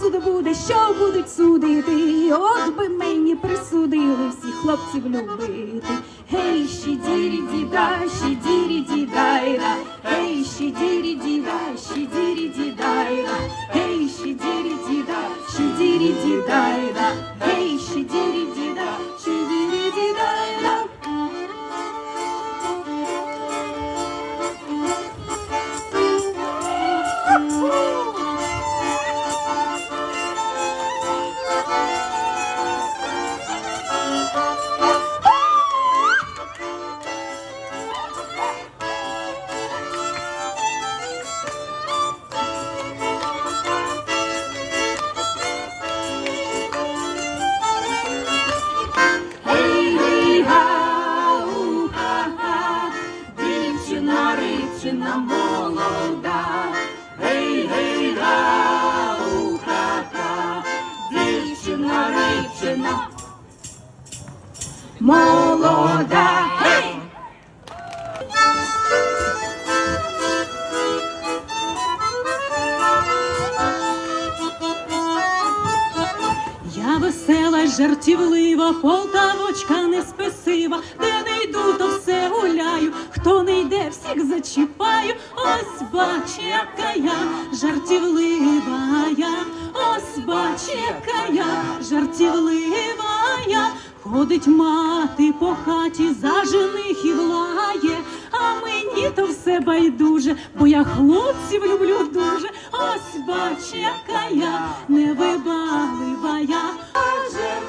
суду буде, що будуть судити, от би мені присудили всіх хлопців любити. Гей, ще дірі діда, ще дірі дідайда, гей, ще дірі діда, ще дірі дідайда, гей, ще дірі діда, ще дірі дідайда. Рибчина молода. Гей, гей, гау, ха-ха, дівчина рибчина молода. Гей! Я весела, жартівлива, полтавочка не спесива, де хто не йде, всіх зачіпаю. Ось бач, яка я жартівлива я, ось бач, яка я жартівлива я. Ходить мати по хаті, за женихів лає, а мені то все байдуже, бо я хлопців люблю дуже. Ось бач, яка я невибаглива я. Аже